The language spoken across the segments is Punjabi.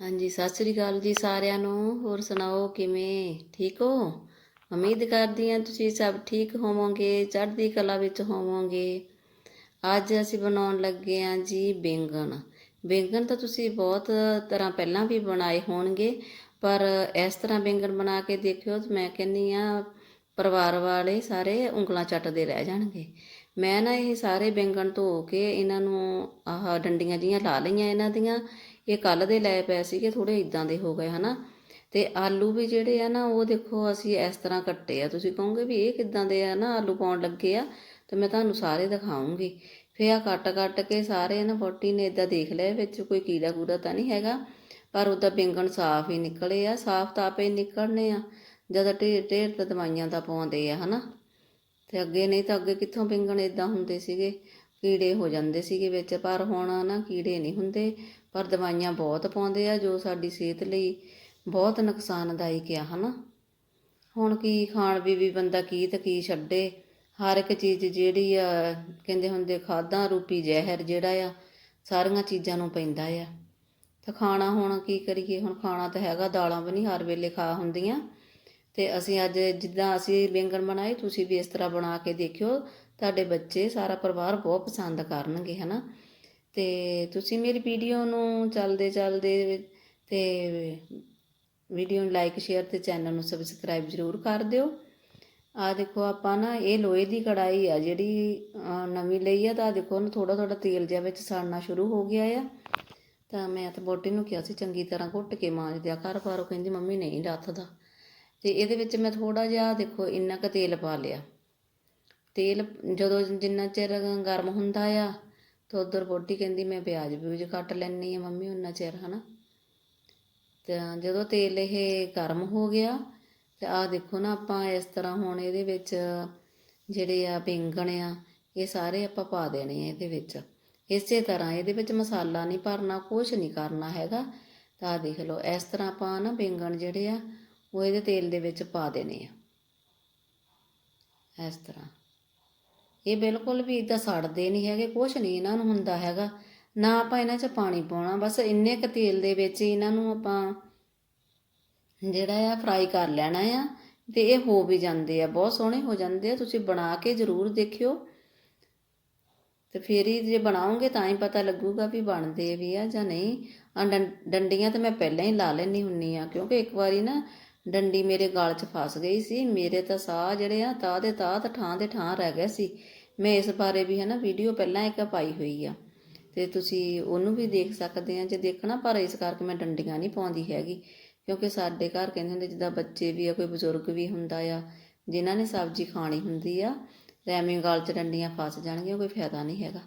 ਹਾਂਜੀ, ਸਤਿ ਸ੍ਰੀ ਅਕਾਲ ਜੀ ਸਾਰਿਆਂ ਨੂੰ। ਹੋਰ ਸੁਣਾਓ, ਕਿਵੇਂ? ਠੀਕ ਹੋ? ਉਮੀਦ ਕਰਦੀ ਹਾਂ ਤੁਸੀਂ ਸਭ ਠੀਕ ਹੋਵੋਗੇ, ਚੜ੍ਹਦੀ ਕਲਾ ਵਿੱਚ ਹੋਵੋਗੇ। ਅੱਜ ਅਸੀਂ ਬਣਾਉਣ ਲੱਗੇ ਹਾਂ ਜੀ ਬੈਂਗਣ। ਬੈਂਗਣ ਤਾਂ ਤੁਸੀਂ ਬਹੁਤ ਤਰ੍ਹਾਂ ਪਹਿਲਾਂ ਵੀ ਬਣਾਏ ਹੋਣਗੇ, ਪਰ ਇਸ ਤਰ੍ਹਾਂ ਬੈਂਗਣ ਬਣਾ ਕੇ ਦੇਖਿਓ ਮੈਂ ਕਹਿੰਨੀ ਆ ਪਰਿਵਾਰ ਵਾਲੇ ਸਾਰੇ ਉਂਗਲਾਂ ਚੱਟਦੇ ਰਹਿ ਜਾਣਗੇ। ਮੈਂ ਨਾ ਇਹ ਸਾਰੇ ਬੈਂਗਣ ਧੋ ਕੇ ਇਹਨਾਂ ਨੂੰ ਆਹ ਡੰਡੀਆਂ ਜੀਆਂ ਲਾ ਲਈਆਂ ਇਹਨਾਂ ਦੀਆਂ ਇਹ ਕੱਲ ਦੇ ਲਏ ਪਏ ਸੀਗੇ ਥੋੜੇ ਇਦਾਂ ਦੇ ਹੋ ਗਏ, ਹਨਾ? ਤੇ ਆਲੂ ਵੀ ਜਿਹੜੇ ਆ ਨਾ, ਉਹ ਦੇਖੋ ਅਸੀਂ ਇਸ ਤਰ੍ਹਾਂ ਕੱਟੇ ਆ। ਤੁਸੀਂ ਕਹੋਗੇ ਵੀ ਇਹ ਕਿੱਦਾਂ ਦੇ ਆ ਨਾ, ਆਲੂ ਪਾਉਣ ਲੱਗੇ ਆ? ਤੇ ਮੈਂ ਤੁਹਾਨੂੰ ਸਾਰੇ ਦਿਖਾਉਂਗੀ। ਫੇ ਆ ਕੱਟ ਕੱਟ ਕੇ ਸਾਰੇ ਨਾ ਫੋਟੀ ਨੇ ਇਦਾਂ ਦੇਖ ਲਿਆ, ਵਿੱਚ ਕੋਈ ਕੀੜਾ ਕੂੜਾ ਤਾਂ ਨਹੀਂ ਹੈਗਾ, ਪਰ ਉਹਦਾ ਬੈਂਗਣ ਸਾਫ਼ ਹੀ ਨਿਕਲੇ ਆ, ਸਾਫ਼ ਤਾਂ ਆਪੇ ਹੀ ਨਿਕਲਣੇ ਆ, ਜਦ ਢੇਰ ਢੇਰ ਤਾਂ ਦਵਾਈਆਂ ਦਾ ਪਾਉਂਦੇ ਆ, ਹਨਾ? ਤੇ ਅੱਗੇ ਨਹੀਂ ਤਾਂ ਅੱਗੇ ਕਿੱਥੋਂ ਬੈਂਗਣ ਇਦਾਂ ਹੁੰਦੇ ਸੀਗੇ? ਕੀੜੇ ਹੋ ਜਾਂਦੇ ਸੀਗੇ ਵਿੱਚ, ਪਰ ਹੁਣ ਨਾ ਕੀੜੇ ਨਹੀਂ ਹੁੰਦੇ, ਪਰ ਦਵਾਈਆਂ ਬਹੁਤ ਪਾਉਂਦੇ ਆ, ਜੋ ਸਾਡੀ ਸਿਹਤ ਲਈ ਬਹੁਤ ਨੁਕਸਾਨਦਾਇਕ ਆ, ਹਨਾ? ਹੁਣ ਕੀ ਖਾਣ ਵੀ ਵੀ ਬੰਦਾ ਕੀ ਤੇ ਕੀ ਛੱਡੇ? ਹਰ ਇੱਕ ਚੀਜ਼ ਜਿਹੜੀ ਆ, ਕਹਿੰਦੇ ਹੁੰਦੇ ਖਾਦਾਂ ਰੂਪੀ ਜ਼ਹਿਰ ਜਿਹੜਾ ਆ, ਸਾਰੀਆਂ ਚੀਜ਼ਾਂ ਨੂੰ ਪੈਂਦਾ ਆ। ਤੇ ਖਾਣਾ ਹੁਣ ਕੀ ਕਰੀਏ? ਹੁਣ ਖਾਣਾ ਤਾਂ ਹੈਗਾ, ਦਾਲਾਂ ਵੀ ਨਹੀਂ ਹਰ ਵੇਲੇ ਖਾ ਹੁੰਦੀਆਂ। ਤੇ ਅਸੀਂ ਅੱਜ ਜਿੱਦਾਂ ਅਸੀਂ ਬੈਂਗਣ ਬਣਾਏ, ਤੁਸੀਂ ਵੀ ਇਸ ਤਰ੍ਹਾਂ ਬਣਾ ਕੇ ਦੇਖਿਓ ਤੁਹਾਡੇ ਬੱਚੇ ਸਾਰਾ ਪਰਿਵਾਰ ਬਹੁਤ ਪਸੰਦ ਕਰਨਗੇ, ਹਨਾ? ਤੇ ਤੁਸੀਂ ਮੇਰੀ ਵੀਡੀਓ ਨੂੰ ਚੱਲਦੇ ਚੱਲਦੇ ਤੇ ਵੀਡੀਓ ਨੂੰ ਲਾਈਕ ਸ਼ੇਅਰ ਤੇ ਚੈਨਲ ਨੂੰ ਸਬਸਕ੍ਰਾਈਬ ਜ਼ਰੂਰ ਕਰ ਦਿਓ। ਆ ਦੇਖੋ ਆਪਾਂ ਨਾ, ਇਹ ਲੋਹੇ ਦੀ ਕੜਾਈ ਆ ਜਿਹੜੀ ਨਵੀਂ ਲਈ ਆ ਤਾਂ ਦੇਖੋ ਨਾ ਥੋੜਾ ਥੋੜਾ ਤੇਲ ਜਿਹਾ ਵਿੱਚ ਸੜਨਾ ਸ਼ੁਰੂ ਹੋ ਗਿਆ ਆ। ਤਾਂ ਮੈਂ ਤਾਂ ਬੋਟੀ ਨੂੰ ਕਿਹਾ ਸੀ ਚੰਗੀ ਤਰ੍ਹਾਂ ਘੁੱਟ ਕੇ ਮਾਂਜ ਦਿਆ ਕਰ, ਪਰ ਉਹ ਕਹਿੰਦੀ ਮੰਮੀ ਨਹੀਂ ਲੱਥਦਾ ਤੇ ਇਹਦੇ ਵਿੱਚ ਮੈਂ ਥੋੜਾ ਜਿਹਾ ਦੇਖੋ ਇੰਨਾ ਕੁ ਤੇਲ ਪਾ ਲਿਆ। ਤੇਲ ਜਦੋਂ ਜਿੰਨਾ ਚਿਰ ਗਰਮ ਹੁੰਦਾ ਆ ਤਾਂ ਉੱਧਰ ਬੋਟੀ ਕਹਿੰਦੀ, ਮੈਂ ਪਿਆਜ਼ ਪਿਊਜ਼ ਕੱਟ ਲੈਂਦੀ ਹਾਂ ਮੰਮੀ ਉਹਨਾਂ ਚਿਰ ਹੈ ਨਾ ਤਾਂ ਜਦੋਂ ਤੇਲ ਇਹ ਗਰਮ ਹੋ ਗਿਆ ਤੇ ਆਹ ਦੇਖੋ ਨਾ ਆਪਾਂ ਇਸ ਤਰ੍ਹਾਂ ਹੁਣ ਇਹਦੇ ਵਿੱਚ ਜਿਹੜੇ ਆ ਬੈਂਗਣ ਆ, ਇਹ ਸਾਰੇ ਆਪਾਂ ਪਾ ਦੇਣੇ ਆ ਇਹਦੇ ਵਿੱਚ। ਇਸੇ ਤਰ੍ਹਾਂ ਇਹਦੇ ਵਿੱਚ ਮਸਾਲਾ ਨਹੀਂ ਭਰਨਾ ਕੁਝ ਨਹੀਂ ਕਰਨਾ ਹੈਗਾ। ਤਾਂ ਆਹ ਦੇਖ ਲਓ, ਇਸ ਤਰ੍ਹਾਂ ਆਪਾਂ ਨਾ ਬੈਂਗਣ ਜਿਹੜੇ ਆ, ਉਹ ਇਹਦੇ ਤੇਲ ਦੇ ਵਿੱਚ ਪਾ ਦੇਣੇ ਆ। ਇਸ ਤਰ੍ਹਾਂ। ਇਹ ਬਿਲਕੁਲ ਵੀ ਇਦਾਂ ਸੜਦੇ ਨਹੀਂ ਹੈਗੇ ਕੁਝ ਨਹੀਂ ਇਹਨਾਂ ਨੂੰ ਹੁੰਦਾ ਹੈਗਾ। ਨਾ ਆਪਾਂ ਇਹਨਾਂ 'ਚ ਪਾਣੀ ਪਾਉਣਾ, ਬਸ ਇੰਨੇ ਕ ਤੇਲ ਦੇ ਵਿੱਚ ਇਹਨਾਂ ਨੂੰ ਆਪਾਂ ਜਿਹੜਾ ਆ ਫਰਾਈ ਕਰ ਲੈਣਾ ਆ ਤੇ ਇਹ ਹੋ ਵੀ ਜਾਂਦੇ ਆ, ਬਹੁਤ ਸੋਹਣੇ ਹੋ ਜਾਂਦੇ ਆ, ਤੁਸੀਂ ਬਣਾ ਕੇ ਜ਼ਰੂਰ ਦੇਖਿਓ। ਤੇ ਫਿਰ ਹੀ ਜੇ ਬਣਾਉਂਗੇ ਤਾਂ ਹੀ ਪਤਾ ਲੱਗੂਗਾ ਵੀ ਬਣਦੇ ਵੀ ਆ ਜਾਂ ਨਹੀਂ। ਆ ਡੰ- ਡੰਡੀਆਂ ਤਾਂ ਮੈਂ ਪਹਿਲਾਂ ਹੀ ਲਾ ਲੈਣੀ ਹੁੰਨੀ ਆ, ਕਿਉਂਕਿ ਇੱਕ ਵਾਰੀ ਨਾ ਡੰਡੀ ਮੇਰੇ ਗਲ 'ਚ ਫਸ ਗਈ ਸੀ। ਮੇਰੇ ਤਾਂ ਸਾਹ ਜਿਹੜੇ ਆ, ਤਾਹ ਦੇ ਤਾਂ ਠਾਂ ਦੇ ਠਾਂ ਰਹਿ ਗਏ ਸੀ। ਮੈਂ ਇਸ ਬਾਰੇ ਵੀ ਹੈ ਨਾ ਵੀਡੀਓ ਪਹਿਲਾਂ ਇੱਕ ਪਾਈ ਹੋਈ ਆ। ਤੇ ਤੁਸੀਂ ਉਹਨੂੰ ਵੀ ਦੇਖ ਸਕਦੇ ਆ, ਜੇ ਦੇਖਣਾ ਪਰ ਇਸ ਕਰਕੇ ਮੈਂ ਡੰਡੀਆਂ ਨਹੀਂ ਪਾਉਂਦੀ ਹੈਗੀ। ਕਿਉਂਕਿ ਸਾਡੇ ਘਰ ਕਹਿੰਦੇ ਹੁੰਦੇ, ਜਿੱਦਾਂ ਬੱਚੇ ਵੀ ਆ, ਕੋਈ ਬਜ਼ੁਰਗ ਵੀ ਹੁੰਦਾ ਆ, ਜਿਨ੍ਹਾਂ ਨੇ ਸਬਜ਼ੀ ਖਾਣੀ ਹੁੰਦੀ ਆ, ਤੇ ਐਵੇਂ ਗਲ 'ਚ ਡੰਡੀਆਂ ਫਸ ਜਾਣਗੀਆਂ, ਕੋਈ ਫਾਇਦਾ ਨਹੀਂ ਹੈਗਾ।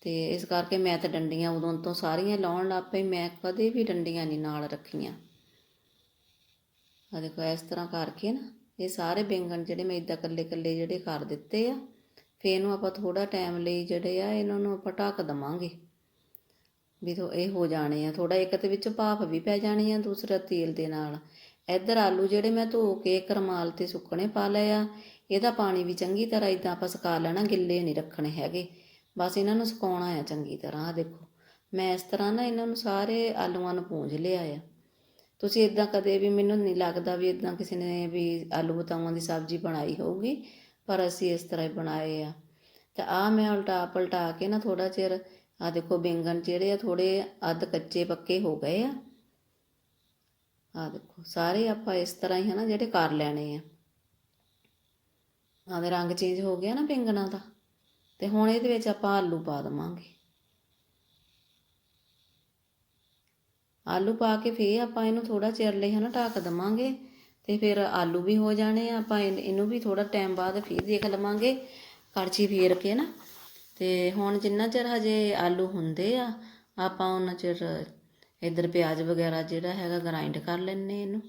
ਤੇ ਇਸ ਕਰਕੇ ਮੈਂ ਤਾਂ ਡੰਡੀਆਂ ਉਦੋਂ ਤੋਂ ਸਾਰੀਆਂ ਲਾਉਣ ਲੱਗ ਪਈ, ਮੈਂ ਕਦੇ ਵੀ ਡੰਡੀਆਂ ਨਹੀਂ ਨਾਲ ਰੱਖੀਆਂ। ਆ ਦੇਖੋ, ਇਸ ਤਰ੍ਹਾਂ ਕਰਕੇ ਨਾ, ਇਹ ਸਾਰੇ ਬੈਂਗਣ ਜਿਹੜੇ ਮੈਂ ਇਦਾਂ ਕੱਲੇ ਕੱਲੇ ਜਿਹੜੇ ਕਰ ਦਿੱਤੇ ਆ, ਫੇਰ ਇਹਨੂੰ ਆਪਾਂ ਥੋੜਾ ਟਾਈਮ ਲਈ ਜਿਹੜੇ ਆ, ਇਹਨਾਂ ਨੂੰ ਆਪਾਂ ਢੱਕ ਦਵਾਂਗੇ। ਵੀ ਥੋ, ਇਹ ਹੋ ਜਾਣੇ ਆ। ਥੋੜਾ ਇੱਕ ਤੇ ਵਿੱਚ ਭਾਫ ਵੀ ਪੈ ਜਾਣੀ ਆ, ਦੂਸਰਾ ਤੇਲ ਦੇ ਨਾਲ। ਇੱਧਰ ਆਲੂ ਜਿਹੜੇ ਮੈਂ ਧੋ ਕੇ ਇੱਕ ਰਮਾਲ ਤੇ ਸੁੱਕਣੇ ਪਾ ਲਏ ਆ, ਇਹਦਾ ਪਾਣੀ ਵੀ ਚੰਗੀ ਤਰ੍ਹਾਂ ਇਦਾਂ ਆਪਾਂ ਸੁਕਾ ਲੈਣਾ, ਗਿੱਲੇ ਨਹੀਂ ਰੱਖਣੇ ਹੈਗੇ। ਬਸ ਇਹਨਾਂ ਨੂੰ ਸੁਕਾਉਣਾ ਆ ਚੰਗੀ ਤਰ੍ਹਾਂ ਆ ਦੇਖੋ। ਮੈਂ ਇਸ ਤਰ੍ਹਾਂ ਨਾ ਇਹਨਾਂ ਨੂੰ ਸਾਰੇ ਆਲੂਆਂ ਨੂੰ ਪੂੰਝ ਲਿਆ ਆ। ਤੁਸੀਂ ਇਦਾਂ ਕਦੇ ਵੀ ਮੈਨੂੰ ਨਹੀਂ ਲੱਗਦਾ ਵੀ ਇਦਾਂ ਕਿਸੇ ਨੇ ਵੀ ਆਲੂ ਬਤਾਊਆਂ ਦੀ ਸਬਜ਼ੀ ਬਣਾਈ ਹੋਊਗੀ, ਪਰ ਅਸੀਂ ਇਸ ਤਰ੍ਹਾਂ ਹੀ ਬਣਾਏ ਆ। ਤੇ ਆ ਮੈਂ ਉਲਟਾ ਪਲਟਾ ਕੇ ਨਾ ਥੋੜਾ ਚਿਰ ਆ ਦੇਖੋ ਬੈਂਗਣ ਜਿਹੜੇ ਆ ਥੋੜੇ ਅੱਧ ਕੱਚੇ ਪੱਕੇ ਹੋ ਗਏ ਆ। ਆ ਦੇਖੋ, ਸਾਰੇ ਆਪਾਂ ਇਸ ਤਰ੍ਹਾਂ ਹੀ ਹਨਾ ਜਿਹੜੇ ਕਰ ਲੈਣੇ ਆ। ਆ ਰੰਗ ਚੇਂਜ ਹੋ ਗਿਆ ਨਾ ਬੈਂਗਣਾਂ ਦਾ, ਤੇ ਹੁਣ ਇਹਦੇ ਵਿੱਚ ਆਪਾਂ ਆਲੂ ਪਾ ਦਵਾਂਗੇ। ਆਲੂ ਪਾ ਕੇ ਫੇਰ ਆਪਾਂ ਇਹਨੂੰ ਥੋੜਾ ਚਿਰ ਲਈ ਹਨਾ ਢੱਕ ਦਵਾਂਗੇ ਤੇ ਫਿਰ ਆਲੂ ਵੀ ਹੋ ਜਾਣੇ ਆ, ਆਪਾਂ ਇਹਨ- ਇਹਨੂੰ ਵੀ ਥੋੜਾ ਟਾਈਮ ਬਾਅਦ ਫੇਰ ਦੇਖ ਲਵਾਂਗੇ, ਕੜਛੀ ਫੇਰ ਕੇ ਨਾ। ਤੇ ਹੁਣ ਜਿੰਨਾ ਚਿਰ ਹਜੇ ਆਲੂ ਹੁੰਦੇ ਆ, ਆਪਾਂ ਉਹਨਾਂ ਚਿਰ ਇੱਧਰ ਪਿਆਜ਼ ਵਗੈਰਾ ਜਿਹੜਾ ਹੈਗਾ ਗ੍ਰਾਈਂਡ ਕਰ ਲੈਣੇ ਇਹਨੂੰ।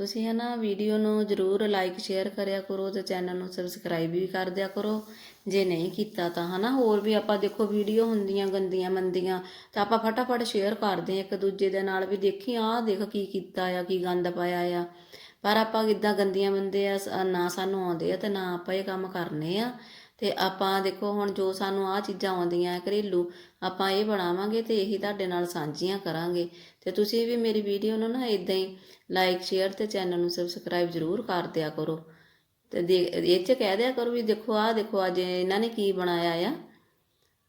ਤੁਸੀਂ ਹੈ ਨਾ ਵੀਡੀਓ ਨੂੰ ਜਰੂਰ ਲਾਈਕ ਸ਼ੇਅਰ ਕਰਿਆ ਕਰੋ ਤੇ ਚੈਨਲ ਨੂੰ ਸਬਸਕ੍ਰਾਈਬ ਵੀ ਕਰ ਦਿਆ ਕਰੋ। ਜੇ ਨਹੀਂ ਕੀਤਾ ਤਾਂ ਹਨਾ ਹੋਰ ਵੀ ਆਪਾਂ ਦੇਖੋ ਵੀਡੀਓ ਹੁੰਦੀਆਂ ਗੰਦੀਆਂ ਮੰਦੀਆਂ, ਤਾਂ ਆਪਾਂ ਫਟਾਫਟ ਸ਼ੇਅਰ ਕਰਦੇ ਆ ਇੱਕ ਦੂਜੇ ਦੇ ਨਾਲ ਵੀ ਦੇਖੀ, ਆਹ ਦੇਖ ਕੀ ਕੀਤਾ ਆ, ਕੀ ਗੰਦ ਪਾਇਆ ਆ। ਪਰ ਆਪਾਂ ਇਦਾਂ ਗੰਦੀਆਂ ਬੰਦੇ ਆ, ਨਾ ਸਾਨੂੰ ਆਉਂਦੇ ਆ ਤੇ ਨਾ ਆਪਾਂ ਇਹ ਕੰਮ ਕਰਨੇ ਆ। ਤੇ ਆਪਾਂ ਦੇਖੋ ਹੁਣ ਜੋ ਸਾਨੂੰ ਆ ਚੀਜ਼ਾਂ ਆਉਂਦੀਆਂ, ਘਰੇਲੂ, ਆਪਾਂ ਇਹ ਬਣਾਵਾਂਗੇ ਤੇ ਇਹੀ ਤੁਹਾਡੇ ਨਾਲ ਸਾਂਝੀਆਂ ਕਰਾਂਗੇ। ਤੇ ਤੁਸੀਂ ਵੀ ਮੇਰੀ ਵੀਡੀਓ ਨੂੰ ਨਾ ਇਦਾਂ ਹੀ ਲਾਈਕ ਸ਼ੇਅਰ ਤੇ ਚੈਨਲ ਨੂੰ ਸਬਸਕ੍ਰਾਈਬ ਜ਼ਰੂਰ ਕਰ ਦਿਆ ਕਰੋ। ਤੇ ਦੇ, ਇਹ ਚ ਕਹਿ ਦਿਆ ਕਰੋ ਵੀ ਦੇਖੋ, ਆਹ ਦੇਖੋ, ਅੱਜ ਇਹਨਾਂ ਨੇ ਕੀ ਬਣਾਇਆ ਆ।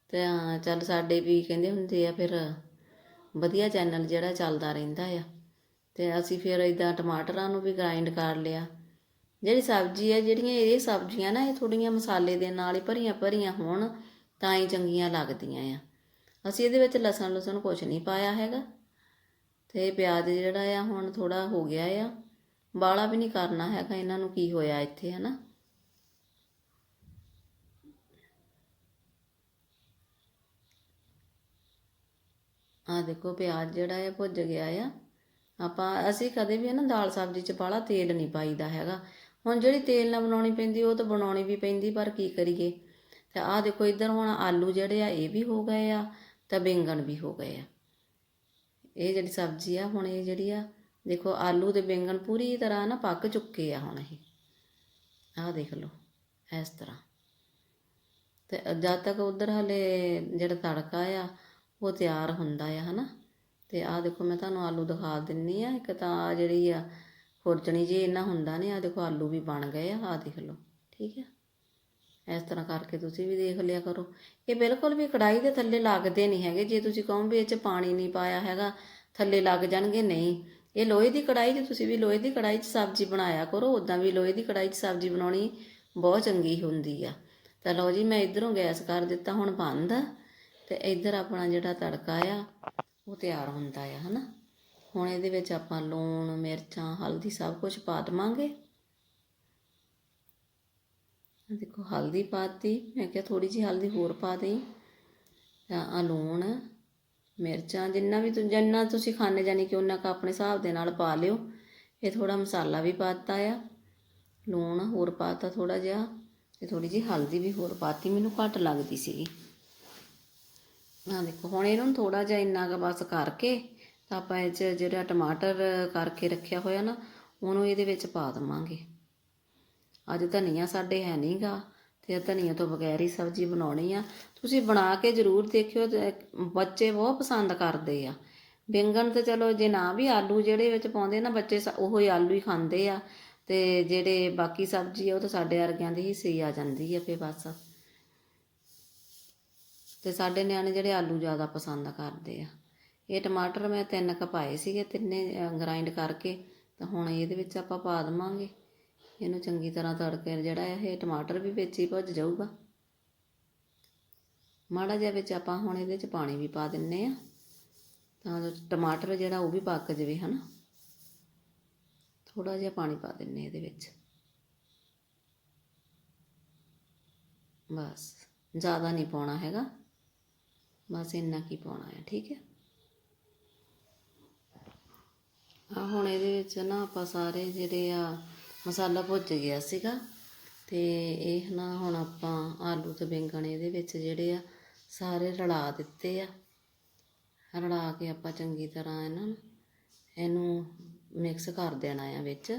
ਤੇ ਚੱਲ ਸਾਡੇ ਵੀ ਕਹਿੰਦੇ ਹੁੰਦੇ ਆ ਫਿਰ ਵਧੀਆ ਚੈਨਲ ਜਿਹੜਾ ਚੱਲਦਾ ਰਹਿੰਦਾ ਆ। ਤੇ ਅਸੀਂ ਫਿਰ ਇਦਾਂ ਟਮਾਟਰਾਂ ਨੂੰ ਵੀ ਗ੍ਰਾਈਂਡ ਕਰ ਲਿਆ। ਜਿਹੜੀ ਸਬਜ਼ੀ ਹੈ ਜਿਹੜੀਆਂ ਇਹ ਸਬਜ਼ੀਆਂ ਨਾ, ਇਹ ਥੋੜੀਆਂ ਮਸਾਲੇ ਦੇ ਨਾਲ ਹੀ ਭਰੀਆਂ ਭਰੀਆਂ ਹੋਣ, ਤਾਂ ਹੀ ਚੰਗੀਆਂ ਲੱਗਦੀਆਂ ਆ। ਅਸੀਂ ਇਹਦੇ ਵਿੱਚ ਲਸਣ ਲਸਣ ਕੁਝ ਨਹੀਂ ਪਾਇਆ ਹੈਗਾ। ਤੇ ਪਿਆਜ਼ ਜਿਹੜਾ ਆ, ਹੁਣ ਥੋੜਾ ਹੋ ਗਿਆ ਆ। ਬਾਲਾ ਵੀ ਨਹੀਂ ਕਰਨਾ ਹੈਗਾ ਇਹਨਾਂ ਨੂੰ, ਕੀ ਹੋਇਆ ਇੱਥੇ, ਹਨਾ? ਆ ਦੇਖੋ, ਪਿਆਜ਼ ਜਿਹੜਾ ਹੈ ਭੁੱਜ ਗਿਆ ਆ। ਆਪਾਂ, ਅਸੀਂ ਕਦੇ ਵੀ ਨਾ ਦਾਲ ਸਬਜ਼ੀ ਚ ਬਾਹਲਾ ਤੇਲ ਨਹੀਂ ਪਾਈਦਾ ਹੈਗਾ। ਹੁਣ ਜਿਹੜੀ ਤੇਲ ਨਾਲ ਬਣਾਉਣੀ ਪੈਂਦੀ, ਉਹ ਤਾਂ ਬਣਾਉਣੀ ਵੀ ਪੈਂਦੀ, ਪਰ ਕੀ ਕਰੀਏ? ਤੇ ਆਹ ਦੇਖੋ, ਇੱਧਰ ਹੁਣ ਆਲੂ ਜਿਹੜੇ ਆ, ਇਹ ਵੀ ਹੋ ਗਏ ਆ ਤੇ ਬੈਂਗਣ ਵੀ ਹੋ ਗਏ ਆ। ਇਹ ਜਿਹੜੀ ਸਬਜ਼ੀ ਆ, ਹੁਣ ਇਹ ਜਿਹੜੀ ਆ, ਦੇਖੋ, ਆਲੂ ਤੇ ਬੈਂਗਣ ਪੂਰੀ ਤਰ੍ਹਾਂ ਨਾ ਪੱਕ ਚੁੱਕੇ ਆ ਹੁਣ ਇਹ। ਆਹ ਦੇਖ ਲਓ, ਇਸ ਤਰ੍ਹਾਂ। ਤੇ ਜਦ ਤੱਕ ਉਧਰ ਹਲੇ ਜਿਹੜਾ ਤੜਕਾ ਆ, ਉਹ ਤਿਆਰ ਹੁੰਦਾ ਆ, ਹਨਾ? ਤੇ ਆਹ ਦੇਖੋ, ਮੈਂ ਤੁਹਾਨੂੰ ਆਲੂ ਦਿਖਾ ਦਿੰਨੀ ਆ, ਇੱਕ ਤਾਂ ਆਹ ਜਿਹੜੀ ਆ ਖੁਰਚਣੀ ਜੀ ਇੰਨਾ ਹੁੰਦਾ ਨਹੀਂ ਆ ਦੇਖੋ ਆਲੂ ਵੀ ਬਣ ਗਏ ਆ, ਆਹ ਦੇਖ ਲਓ, ਠੀਕ ਹੈ ਇਸ ਤਰ੍ਹਾਂ ਕਰਕੇ ਤੁਸੀਂ ਵੀ ਦੇਖ ਲਿਆ ਕਰੋ। ਇਹ ਬਿਲਕੁਲ ਵੀ ਕੜਾਈ ਦੇ ਥੱਲੇ ਲੱਗਦੇ ਨਹੀਂ ਹੈਗੇ, ਜੇ ਤੁਸੀਂ ਕਹੋ ਵੀ ਇਹ 'ਚ ਪਾਣੀ ਨਹੀਂ ਪਾਇਆ ਹੈਗਾ, ਥੱਲੇ ਲੱਗ ਜਾਣਗੇ, ਨਹੀਂ। ਇਹ ਲੋਹੇ ਦੀ ਕੜਾਈ 'ਚ ਤੁਸੀਂ ਵੀ ਲੋਹੇ ਦੀ ਕੜਾਈ 'ਚ ਸਬਜ਼ੀ ਬਣਾਇਆ ਕਰੋ ਉਦਾਂ ਵੀ ਲੋਹੇ ਦੀ ਕੜਾਈ 'ਚ ਸਬਜ਼ੀ ਬਣਾਉਣੀ ਬਹੁਤ ਚੰਗੀ ਹੁੰਦੀ ਆ। ਤਾਂ ਲਓ ਜੀ, ਮੈਂ ਇਧਰੋਂ ਗੈਸ ਕਰ ਦਿੱਤਾ, ਹੁਣ ਬੰਦ। ਆ ਤੇ ਇੱਧਰ ਆਪਣਾ ਜਿਹੜਾ ਤੜਕਾ ਆ, ਉਹ ਤਿਆਰ ਹੁੰਦਾ ਆ, ਹਨਾ? ਹੁਣ ਇਹਦੇ ਵਿੱਚ ਆਪਾਂ ਲੂਣ, ਮਿਰਚਾਂ, ਹਲਦੀ ਸਭ ਕੁਝ ਪਾ ਦਵਾਂਗੇ। ਦੇਖੋ, ਹਲਦੀ ਪਾਤੀ। ਮੈਂ ਕਿਹਾ ਥੋੜੀ ਜਿਹੀ ਹਲਦੀ ਹੋਰ ਪਾ ਦੇਈ। ਤਾਂ ਆ ਲੂਣ, ਮਿਰਚਾਂ, ਜਿੰਨਾ ਵੀ ਤੁ, ਜਿੰਨਾ ਤੁਸੀਂ ਖਾਣੇ ਜਾਨੀ ਕਿ ਉਹਨਾਂ ਕ ਆਪਣੇ ਹਿਸਾਬ ਦੇ ਨਾਲ ਪਾ ਲਿਓ। ਇਹ ਥੋੜਾ ਮਸਾਲਾ ਵੀ ਪਾਤਾ ਆ। ਲੂਣ ਹੋਰ ਪਾਤਾ ਥੋੜਾ ਜਿਹਾ। ਤੇ ਥੋੜੀ ਜਿਹੀ ਹਲਦੀ ਵੀ ਹੋਰ ਪਾਤੀ। ਮੈਨੂੰ ਘੱਟ ਲੱਗਦੀ ਸੀਗੀ। ਆ ਦੇਖੋ, ਹੁਣ ਇਹਨੂੰ ਥੋੜਾ ਜਿਹਾ ਇੰਨਾ ਕੁ ਬਸ ਕਰਕੇ ਤਾਂ ਆਪਾਂ ਇਹ 'ਚ ਜਿਹੜਾ ਟਮਾਟਰ ਕਰਕੇ ਰੱਖਿਆ ਹੋਇਆ ਨਾ, ਉਹਨੂੰ ਇਹਦੇ ਵਿੱਚ ਪਾ ਦਵਾਂਗੇ। ਅੱਜ ਧਨੀਆ ਸਾਡੇ ਹੈ ਨਹੀਂਗਾ ਤੇ ਧਨੀਆ ਤੋਂ ਬਗੈਰ ਹੀ ਸਬਜ਼ੀ ਬਣਾਉਣੀ ਆ। ਤੁਸੀਂ ਬਣਾ ਕੇ ਜ਼ਰੂਰ ਦੇਖਿਓ, ਤੇ ਬੱਚੇ ਬਹੁਤ ਪਸੰਦ ਕਰਦੇ ਆ। ਬੈਂਗਣ ਤੇ ਚਲੋ, ਜੇ ਨਾ ਵੀ ਆਲੂ ਜਿਹੜੇ ਵਿੱਚ ਪਾਉਂਦੇ ਨਾ, ਬੱਚੇ ਸ- ਉਹੋ ਹੀ ਆਲੂ ਹੀ ਖਾਂਦੇ ਆ। ਤੇ ਜਿਹੜੇ ਬਾਕੀ ਸਬਜ਼ੀ ਆ, ਉਹ ਤਾਂ ਸਾਡੇ ਵਰਗਿਆਂ ਦੀ ਹਿੱਸੇ ਹੀ ਆ ਜਾਂਦੀ ਆ ਫੇ ਬਸ। ਤੇ ਸਾਡੇ ਨਿਆਣੇ ਜਿਹੜੇ ਆਲੂ ਜ਼ਿਆਦਾ ਪਸੰਦ ਕਰਦੇ ਆ। ਇਹ ਟਮਾਟਰ ਮੈਂ ਤਿੰਨ ਕੁ ਪਾਏ ਸੀਗੇ, ਤਿੰਨੇ ਗ੍ਰਾਈਂਡ ਕਰਕੇ ਤਾਂ ਹੁਣ ਇਹਦੇ ਵਿੱਚ ਆਪਾਂ ਪਾ ਦੇਵਾਂਗੇ। ਇਹਨੂੰ ਚੰਗੀ ਤਰ੍ਹਾਂ ਤੜਕੇ ਜਿਹੜਾ ਹੈ ਇਹ ਟਮਾਟਰ ਵੀ ਵਿੱਚ ਹੀ ਭੁੱਜ ਜਾਊਗਾ। ਮਾੜਾ ਜਿਹਾ ਵਿੱਚ ਆਪਾਂ ਹੁਣ ਇਹਦੇ ਚ ਪਾਣੀ ਵੀ ਪਾ ਦਿੰਨੇ ਆ। ਤਾਂ ਜੋ ਟਮਾਟਰ ਜਿਹੜਾ ਉਹ ਵੀ ਪੱਕ ਜਾਵੇ, ਹਨਾ? ਥੋੜਾ ਜਿਹਾ ਪਾਣੀ ਪਾ ਦਿੰਨੇ ਇਹਦੇ ਵਿੱਚ। ਬਸ, ਜ਼ਿਆਦਾ ਨਹੀਂ ਪਾਉਣਾ ਹੈਗਾ। ਬਸ ਇੰਨਾ ਕੀ ਪਾਉਣਾ ਹੈ ਠੀਕ ਹੈ? ਆ, ਹੁਣ ਇਹਦੇ ਵਿੱਚ ਨਾ ਆਪਾਂ ਸਾਰੇ ਜਿਹੜੇ ਆ ਮਸਾਲਾ ਭੁੱਜ ਗਿਆ ਸੀਗਾ ਤੇ ਇਹ ਨਾ ਹੁਣ ਆਪਾਂ ਆਲੂ ਤੇ ਬੈਂਗਣ ਇਹਦੇ ਵਿੱਚ ਜਿਹੜੇ ਆ ਸਾਰੇ ਰਲਾ ਦਿੱਤੇ ਆ। ਰਲਾ ਕੇ ਆਪਾਂ ਚੰਗੀ ਤਰ੍ਹਾਂ ਇਹਨਾਂ ਨੂੰ, ਇਹਨੂੰ ਮਿਕਸ ਕਰ ਦੇਣਾ ਆ ਵਿੱਚ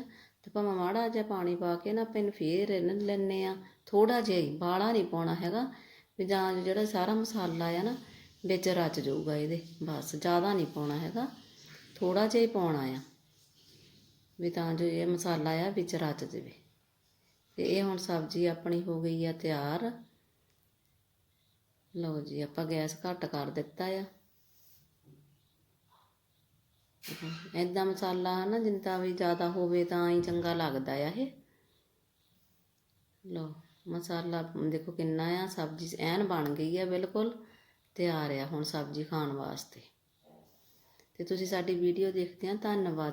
ਤੇ ਭਾਵੇਂ ਮਾੜਾ ਜਿਹਾ ਪਾਣੀ ਪਾ ਕੇ ਨਾ ਆਪਾਂ ਇਹਨੂੰ ਫੇਰ ਇਹਨਾਂ ਲੈਣੇ ਆ। ਥੋੜਾ ਜਿਹਾ ਹੀ, ਬਾਹਲਾ ਨਹੀਂ ਪਾਉਣਾ ਹੈਗਾ ਵੀ ਜਾਂ ਜਿਹੜਾ ਸਾਰਾ ਮਸਾਲਾ ਆ ਨਾ ਵਿੱਚ ਰਚ ਜਾਊਗਾ ਇਹਦੇ, ਬਸ ਜ਼ਿਆਦਾ ਨਹੀਂ ਪਾਉਣਾ ਹੈਗਾ। ਥੋੜਾ ਜਿਹਾ ਹੀ ਪਾਉਣਾ ਆ। ਵੀ ਤਾਂ ਜੋ ਇਹ ਮਸਾਲਾ ਆ ਵਿੱਚ ਰਚ ਜਾਵੇ। ਤੇ ਇਹ ਹੁਣ ਸਬਜ਼ੀ ਆਪਣੀ ਹੋ ਗਈ ਆ ਤਿਆਰ। ਲਓ ਜੀ, ਆਪਾਂ ਗੈਸ ਘੱਟ ਕਰ ਦਿੱਤਾ ਆ। ਐਦਾਂ ਮਸਾਲਾ ਨਾ ਜਿੰਦਾ ਵੀ ਜ਼ਿਆਦਾ ਹੋਵੇ ਤਾਂ ਹੀ ਚੰਗਾ ਲੱਗਦਾ ਆ ਇਹ। ਲਓ, ਮਸਾਲਾ ਦੇਖੋ ਕਿੰਨਾ ਆ, ਸਬਜ਼ੀ ਐਨ ਬਣ ਗਈ ਆ ਬਿਲਕੁਲ ਤਿਆਰ ਆ ਹੁਣ ਸਬਜ਼ੀ ਖਾਣ ਵਾਸਤੇ। ਅਤੇ ਤੁਸੀਂ ਸਾਡੀ ਵੀਡੀਓ ਦੇਖਦੇ ਆ ਧੰਨਵਾਦ